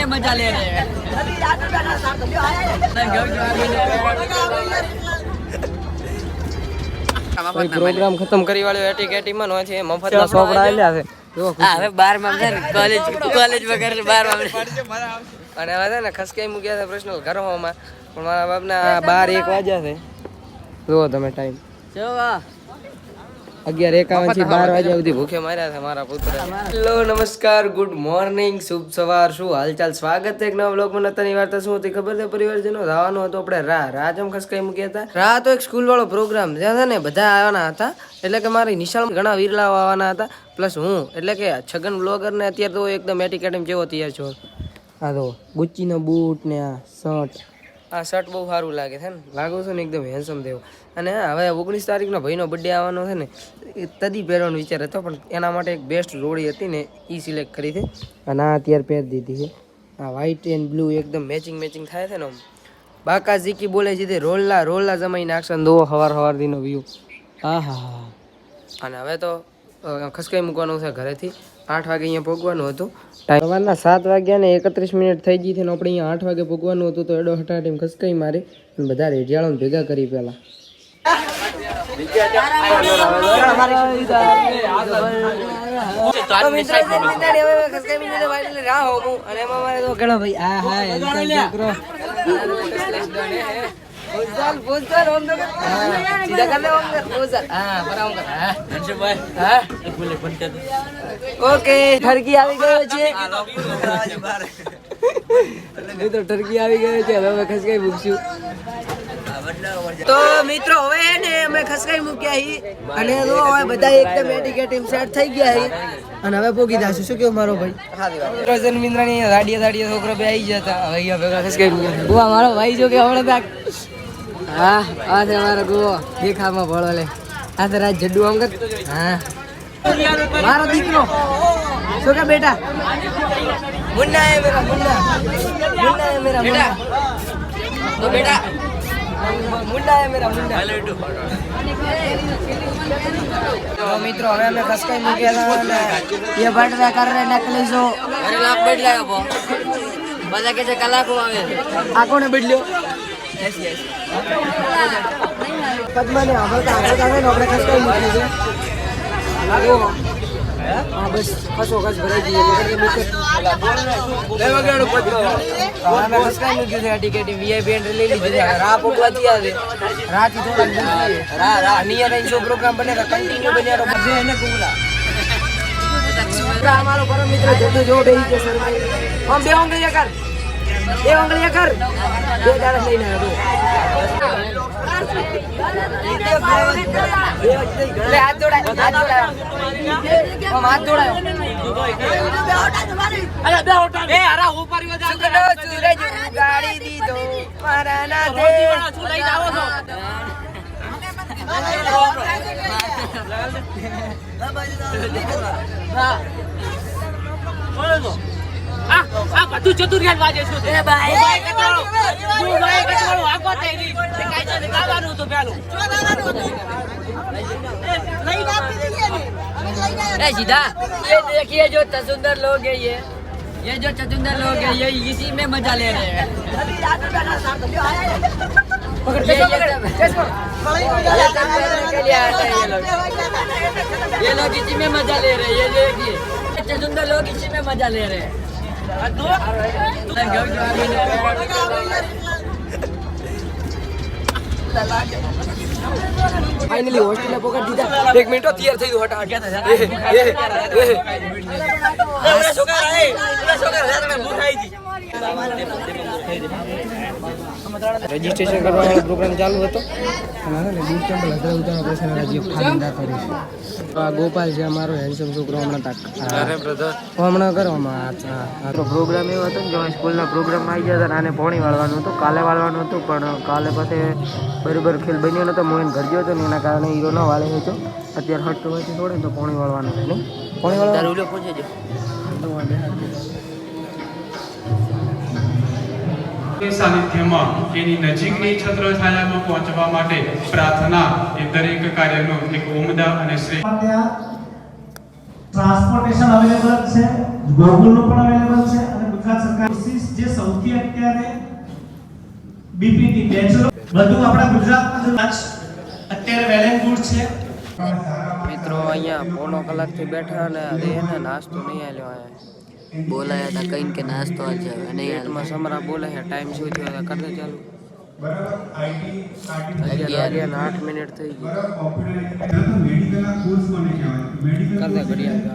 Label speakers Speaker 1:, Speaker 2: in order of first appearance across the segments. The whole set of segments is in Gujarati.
Speaker 1: में मजा ले रहे हैं
Speaker 2: કોઈ પ્રોગ્રામ ખતમ કરી વાળ્યો એટી કેટીમાં નો છે મફતના સોપડા આલ્યા છે જો
Speaker 1: હા હવે બાર માં કોલેજ કોલેજ વગર બાર માં
Speaker 2: અને હવે છે ને ખસકાઈ મૂક્યા છે પ્રશ્ન ઘરમાં પણ મારા બાપના બાર એક વાગ્યા છે જુઓ તમે ટાઈમ અગિયાર એકાવનથી બાર વાગ્યા સુધી ભૂખે માર્યા છે મારા પુત્ર. હેલો નમસ્કાર ગુડ મોર્નિંગ શુભ સવાર શું હાલચાલ? સ્વાગત છે એક નવા બ્લોગમાં નતાની વાર્તા શું હતી ખબર છે? પરિવારજનો રાવાનું હતું આપણે રા રાજમ ખસકાઈ મૂક્યા હતા. રાહ તો એક સ્કૂલ વાળો પ્રોગ્રામ જ્યાં છે ને બધા આવવાના હતા. એટલે કે મારી નિશાળ ઘણા વીરલાઓ આવવાના હતા. પ્લસ હું એટલે કે છગન બ્લોગર ને અત્યારે તો એકદમ એટીકેટમ જેવો તૈયાર છો. હા તો ગુચ્ચીનો બૂટ ને આ શર્ટ. આ શર્ટ બહુ સારું લાગે છે ને. લાગુ છે ને એકદમ હેન્ડસમ દેવ. અને હવે ઓગણીસ તારીખનો ભાઈનો બર્થડે આવવાનો છે ને એ તદી પહેરવાનો વિચાર હતો પણ એના માટે એક બેસ્ટ જોડી હતી ને એ સિલેક્ટ કરી છે. અને આ અત્યારે પહેરી દીધી છે. આ વ્હાઈટ એન્ડ બ્લુ એકદમ મેચિંગ મેચિંગ થાય છે ને આમ. બાકા ઝીકી બોલે છે તે રોલલા રોલલા જમાઈ નાખશે ને દો હવાર હવાર દીનો વ્યૂ હા હા હા. અને હવે તો ખસકાઈ મૂકવાનું છે ઘરેથી. આઠ વાગે અહીંયા પહોંચવાનું હતું. સવારના સાત વાગ્યા ને એકત્રીસ મિનિટ થઈ ગઈ છે ને આપણે અહીંયા આઠ વાગે ભોગવાનું હતું તો એડો હટા એમ ખસકાઈ મારી અને બધા રેઢિયાળો ભેગા કરી પહેલા. ઓકે ઠરકી આવી ગયો છે. મિત્રો ટર્કી આવી ગયો છે. હવે ખસકાઈ મૂકશું. તો મિત્રો હવે ને અમે ખસકાઈ મૂક્યા હી. અને જો હવે બધા એકદમ એટીકેટીમ સેટ થઈ ગયા હી. અને હવે પોગી દાશું શું કેવું મારો ભાઈ? રોજન મિન્દ્રાની રાડિયા રાડિયા છોકરો બે આવી જતા હવે અહીંયા ભેગા ખસકાઈ મૂક્યા મારો ભાઈ જો કે હમણાં હા આ છે મારો ગુવો. દેખામાં ભળો લે. આ તો જડ્ડુ આમ કર હા. મારો દીકરો. શું કે બેટા? મુન્ના હે મેરા મુન્ના. મુન્ના હે મેરા મુન્ના. તો બેટા. મુન્ના હે મેરા મુન્ના. તો મિત્રો હવે અમે ખસકાઈ મૂક્યા હતા અને એ બટરા કર
Speaker 1: અરે બો બધા કે છે કલાકો આવે.
Speaker 2: આ કોને બદલ્યો? પદ્માને આપણે તો આગળ આવે ને આપણે ખસકાઈ મૂકી છે. હા બસ ખસો ખસ ભરાઈ જઈએ એટલે મૂકે. હવે અમે ખસકાઈ મૂક્યું છે. આ ટિકિટ વીઆઈપી એન્ટ્રી લઈ લીધી છે. રા પોકવા થયા રાથી થોડા રા રા નિયર અહીં જો પ્રોગ્રામ બનેગા કન્ટિન્યુ બન્યા બધે એને કુલા અમારો પરમ મિત્ર જોડે બેહી છે આમ બે કર બે ઉંગળીયા કર બે દાડા લઈને આવ્યો. લે હાથ જોડાય હાથ જોડાય આમ હાથ જોડાયો સુગડો સૂરજ ઉગાડી દીધો મારા નાથે
Speaker 1: એ ભાઈ ए सीधा ये देखिए जो चचुंदर लोग है ये ये जो चचुंदर लोग है ये इसी में मजा ले रहे हैं ये ये सब- ये सब करने के लिए आते हैं ये लोग ये लोग इसी में मजा ले रहे हैं ये देखिए ये चचुंदर लोग इसी में मजा ले रहे हैं
Speaker 2: ફાઇનલી હોસ્ટેલે પકડી દીધા એક મિનિટ તૈયાર થઈ ગયું હટા રજીસ્ટ્રેશન કરવાનો પ્રોગ્રામ ચાલુ હતો. આ ગોપાલ છે અમારો હેન્ડસમ છોકરો હમણાં તાક હમણાં કરવામાં તો પ્રોગ્રામ એવો હતો ને કે સ્કૂલના પ્રોગ્રામમાં આવી ગયા હતા અને આને પોણી વાળવાનું હતું કાલે વાળવાનું હતું પણ કાલે પાસે બરોબર ખેલ બન્યો નતો મોહન ઘર ગયો હતો ને એના કારણે હીરો ન વાળે હતો અત્યારે હટ તો છોડે તો પોણી વાળવાનું નહીં? પોણી વાળવાનું?
Speaker 3: તે સાનિધ્યમાં એની નજીકની છત્રછાયામાં પહોંચવા માટે પ્રાર્થના એ દરેક કાર્યનો એક ઉમદા અને શ્રેષ્ઠ
Speaker 4: ટ્રાન્સપોર્ટેશન અવેલેબલ છે ગોગલનું પણ અવેલેબલ છે અને ગુજરાત સરકાર જે સૌથી અત્યારે બીપીટી બેચલર બધું આપણા ગુજરાતમાં અત્યારે વેલેન ગુડ છે.
Speaker 2: મિત્રો અહીંયા પોણો કલાકથી બેઠા અને એને નાસ્તો નહીં આવ્યો અહીંયા.
Speaker 1: બોલાયા હતા કઈ કે નાસ્તો આજે નહીં
Speaker 2: પેટમાં સમરા બોલે છે ટાઈમ શું થયો છે કરતા ચાલુ.
Speaker 5: બરાબર આઈટી
Speaker 2: અગિયાર વાગ્યા ને આઠ મિનિટ થઈ ગઈ
Speaker 5: બરાબર કોમ્પ્યુટર મેડિકલના કોર્સ કોને કહેવાય મેડિકલ
Speaker 2: કરતા ઘડિયાળ.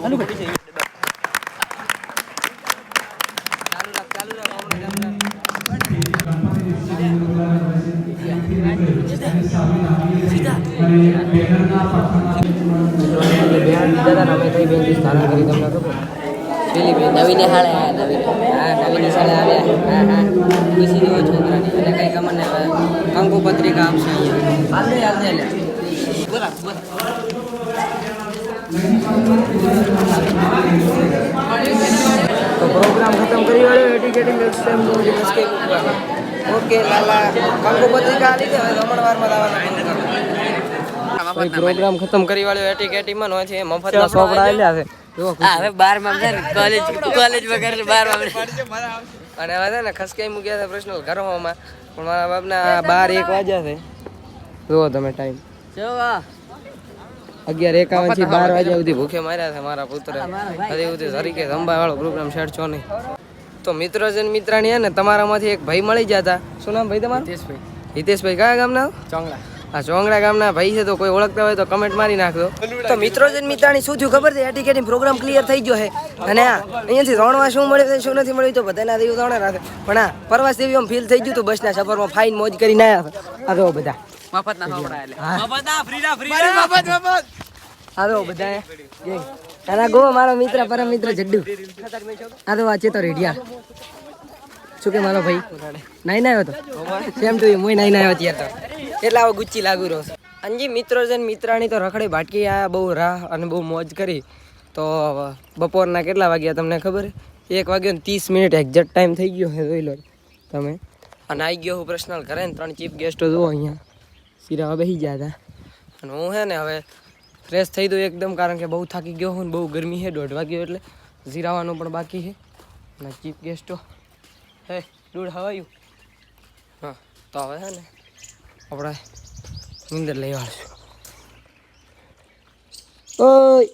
Speaker 2: ચાલુ. કઈ સ્થાન કરી તમને ખબર પેલી નિશાળે આવ્યા હા હા ખુશી જેવો છોકરાની એટલે ખબર ને કંકુ પત્રિકા આપશે દે ખતમ કરી વાળો એટીકેટિંગ એક્સટેમ ઓકે લાલા કંકુ પત્રિકા દે હવે જમણવારમાં લાવવાના પ્રોગ્રામ ખતમ કરી વાળો એટીકેટીમાં નો છે મફતના સોપડા આલ્યા છે.
Speaker 1: હવે બારમાં કોલેજ કોલેજમાં કરે બારમાં
Speaker 2: અને હવે ને ખસકાઈ મૂક્યા છે પ્રશ્ન ઘરમાં. પણ મારા બાપના બાર એક વાગ્યા છે. જુઓ તમે ટાઈમ અગિયાર એકાવનથી બાર વાગ્યા સુધી ભૂખે માર્યા છે મારા પુત્ર. હજી સુધી તરીકે સંભાળ વાળો પ્રોગ્રામ શેર છો નહીં. તો મિત્રો છે ને મિત્રાણી ને તમારામાંથી એક ભાઈ મળી જતા શું નામ ભાઈ તમારું? હિતેશભાઈ. હિતેશભાઈ કયા ગામના? ચોંગડા આ ચોંગડા ગામના ભાઈ છે તો કોઈ ઓળખતા હોય તો કમેન્ટ મારી નાખજો. તો મિત્રો જન ને શું થયું ખબર છે? એટીકેટી પ્રોગ્રામ ક્લિયર થઈ ગયો છે. અને આ અહીંયાથી રણવા શું મળ્યું છે શું નથી મળ્યું તો બધાના દેવું ત્રણે રાખે. પણ આ પરવાસ દેવી આમ ફીલ થઈ ગયું હતું બસના સફરમાં ફાઇન મોજ કરીને આવ્યા હતા આ જો બધા. મફત જો બધા તારા ગો મારો મિત્ર પરમ મિત્ર જડ્ડુ. આ તો વાંચે ચેતો રેડિયા. શું કે મારો ભાઈ? નાઈ ના આવ્યો તો? સેમ ટુ હું નાઈ ના આવ્યો ત્યારે તો. એટલે હવે ગુચ્ચી લાગુ રહો અંજી મિત્રો છે મિત્રાણી તો રખડી ભાટકી આ બહુ રાહ અને બહુ મોજ કરી. તો બપોરના કેટલા વાગ્યા તમને ખબર? એક વાગ્યો ને ત્રીસ મિનિટ એક્ઝેક્ટ ટાઈમ થઈ ગયો છે, જોઈ લો તમે. અને આવી ગયો હું પર્સનલ ઘરે ત્રણ ચીફ ગેસ્ટો જુઓ અહીંયા. સિરાવા બેસી ગયા હતા. અને હું હે ને હવે ફ્રેશ થઈ દઉં એકદમ, કારણ કે બહુ થાકી ગયો હું બહુ ગરમી છે, દોઢ વાગ્યો એટલે જીરાવાનું પણ બાકી છે. અને ચીફ ગેસ્ટો હે, દૂર હવાયું? હા, તો હવે છે ને આપણે નીંદર લઈ વાળશું ઓય